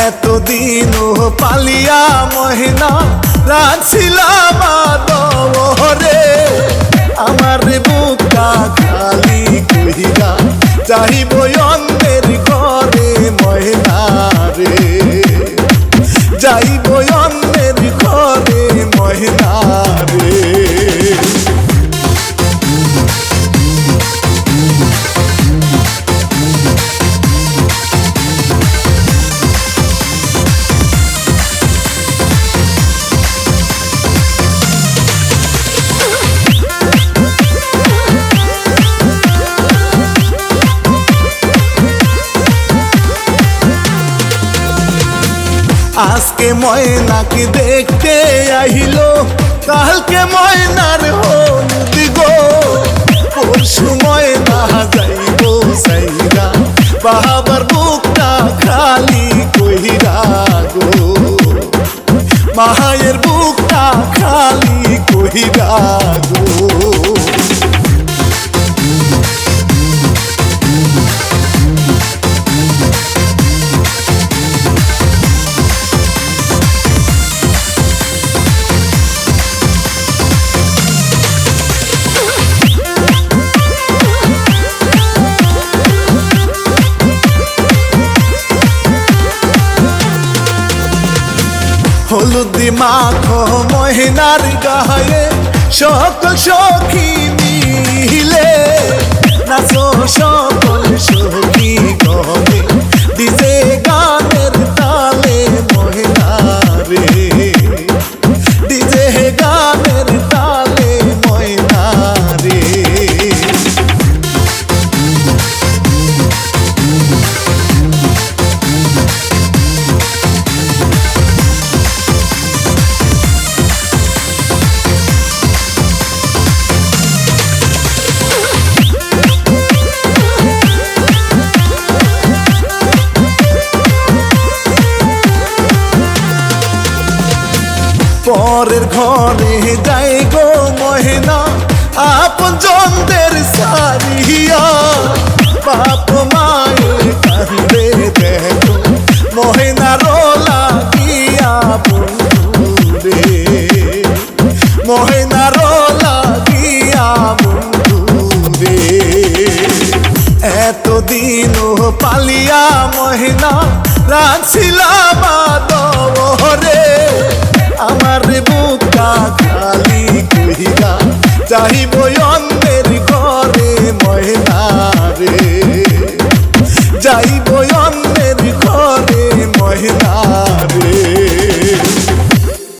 এতদিন পালিয়া মহিনা রাখছিলাম দরে আমার বুকা খালি কহিরা চাহিব আজকে ময়নাকে দেখতে আহিল, কালকে ময়নার গো। পরশু ময়না যাইব সাইরা, বাবার বুকটা খালি কইরা গো। মায়ের বুকটা খালি কইরা গো। হলুদি মাখো মহিনার গায়ে সকল সখী মিলে নাচো সকল সখী গনে পরের ঘরে যাই গো মহিনা। আপন জনদের সারিয়া। বাপ মায়ের কান্দে দেখো, মহিনা রোলা রে মহিনা রোলা গিয়া বন্ধু এতদিন পালিয়া মহিনা রাখছিলাম আমার বুকা খালি কহিয়া চাহিব অন্যের ঘরে ময়না রে। যাইব অন্য